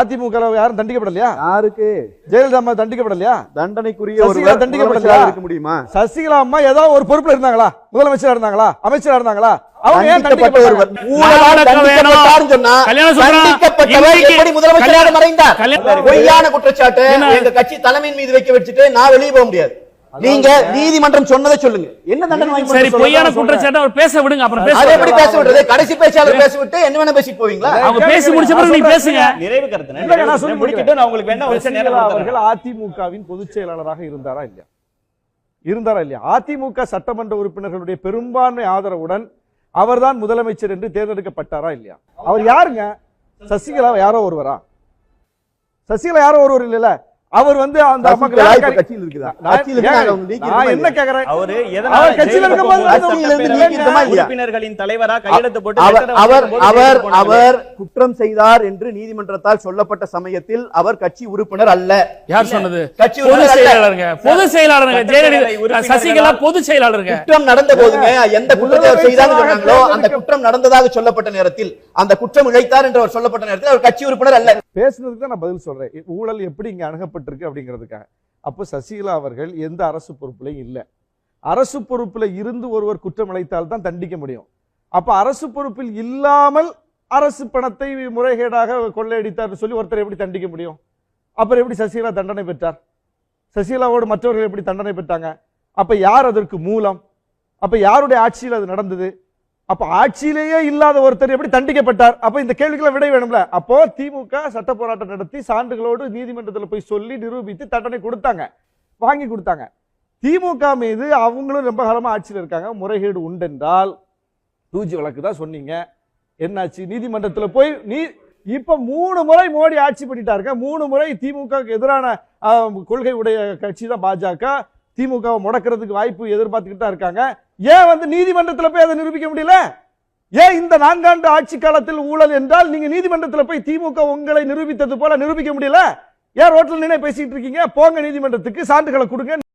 அதிமுக யாரும் தண்டிக்கப்படலையா? யாருக்கு? ஜெயலலிதா அம்மா தண்டிக்கப்படலையா? சசிகலா ஒருவர் தண்டிக்கப்படலையா? இருக்க முடியுமா? சசிகலா அம்மா ஏதாவது ஒரு பொறுப்புல இருந்தாங்களா? முதலமைச்சரா இருந்தாங்களா? அமைச்சரா இருந்தாங்களா? அவங்க ஏன் தண்டிக்கப்பட்டவர் மறைந்தார் பொய்யான குற்றச்சாட்டு? எங்க கட்சி தலைமையின் மீது வைக்க வச்சுட்டு நான் வெளியே போக முடியாது. நீங்க நீதிமன்றம் சொன்னதை சொல்லுங்க. என்ன தண்டனை வாங்கி சரி பொய்யான சொல்றேன். குற்றச்சாட்டு அவர் பேச விடுங்க அப்புறம் அதை பேச எப்படி பேச விடுறது? கடைசி பேச்சாளர் பேச விட்டு என்ன வேணா பேசிட்டு போவீங்களா? அவங்க பேசி முடிச்ச பிறகு நீங்க பேசுங்க. நிறைவு கருத்து இல்ல, நான் சொல்லி முடிக்கிட்டு நான் உங்களுக்கு சசிகலா கொடுத்துறேன். அவர்கள் அதிமுகவின் பொதுச் செயலாளராக இருந்தாரா இல்லையா? இருந்தாரா இல்லையா? அதிமுக சட்டமன்ற உறுப்பினர்களுடைய பெரும்பான்மை ஆதரவுடன் அவர்தான் முதலமைச்சர் என்று தேர்ந்தெடுக்கப்பட்டாரா இல்லையா? அவர் யாருங்க? சசிகலா யாரோ ஒருவரா? சசிகலா யாரோ ஒருவர் இல்லைல்ல? அவர் வந்து அந்த கட்சியில் இருக்குதா? என்ன? கேக்குறேன்? அவரு அவர் கட்சியில இருக்கும்போது? உறுப்பினர்களின் தலைவரா கையெழுத்து போட்டு குற்றம் செய்தார் என்று நீதிமன்றத்தால் சொல்லப்பட்ட சமயத்தில் அவர் கட்சி உறுப்பினர் அல்ல. யார் சொன்னது? கட்சி பொது. செயலாளருங்க. பொது செயலாளருங்க. சட்டப்பேரவை ஜெயலலிதா உறுப்பினர்களா- சசிகலா பொது செயலாளருங்க. குற்றம் நடந்த போதுங்க எந்த குற்றத்தை சொன்னாங்களோ அந்த குற்றம் நடந்ததாக சொல்லப்பட்ட நேரத்தில் அந்த குற்றம் இழைத்தார் என்று அவர் சொல்லப்பட்ட நேரத்தில் அவர் கட்சி உறுப்பினர் அல்ல. பேசுனதுக்கு தான் நான் பதில் சொல்கிறேன் ஊழல் எப்படி இங்கே அணுகப்பட்டிருக்கு அப்படிங்கிறதுக்காக. அப்போ சசிகலா அவர்கள் எந்த அரசு பொறுப்புலையும் இல்லை. அரசு பொறுப்பில் இருந்து ஒருவர் குற்றம் இழைத்தால் தான் தண்டிக்க முடியும். அப்போ அரசு பொறுப்பில் இல்லாமல் அரசு பணத்தை முறைகேடாக கொள்ளையடித்தார் சொல்லி ஒருத்தர் எப்படி தண்டிக்க முடியும்? அப்புறம் எப்படி சசிகலா தண்டனை பெற்றார்? சசிகலாவோடு மற்றவர்கள் எப்படி தண்டனை பெற்றாங்க? அப்போ யார் அதற்கு மூலம்? அப்போ யாருடைய ஆட்சியில் அது நடந்தது? அப்ப ஆட்சியிலேயே இல்லாத ஒருத்தர் எப்படி தண்டிக்கப்பட்டார்? அப்ப இந்த கேள்விக்கெல்லாம் விடை வேணும்ல? அப்போ திமுக சட்ட போராட்டம் நடத்தி சான்றுகளோடு நீதிமன்றத்தில் போய் சொல்லி நிரூபித்து தண்டனை கொடுத்தாங்க. வாங்கி கொடுத்தாங்க. திமுக மீது அவங்களும் ரொம்ப காலமாக ஆட்சியில் இருக்காங்க. முறைகேடு உண்டென்றால் தூஜி வழக்கு தான் சொன்னீங்க. என்னாச்சு? நீதிமன்றத்தில் போய் நீ இப்போ மூணு முறை மோடி ஆட்சி பண்ணிட்டாருங்க. மூணு முறை திமுக எதிரான கொள்கை உடைய கட்சி தான் பாஜக. திமுகவை முடக்கிறதுக்கு வாய்ப்பு எதிர்பார்த்துக்கிட்டு தான் இருக்காங்க. ஏன் வந்து நீதிமன்றத்தில் போய் அதை நிரூபிக்க முடியல? ஏன் இந்த நான்காண்டு ஆட்சி காலத்தில் ஊழல் என்றால் நீங்க நீதிமன்றத்துல போய் திமுக உங்களை நிரூபித்தது போல நிரூபிக்க முடியல? ஏன் ரோட்டில் நின்று பேசிட்டு இருக்கீங்க? போங்க நீதிமன்றத்துக்கு சான்றுகளை கொடுங்க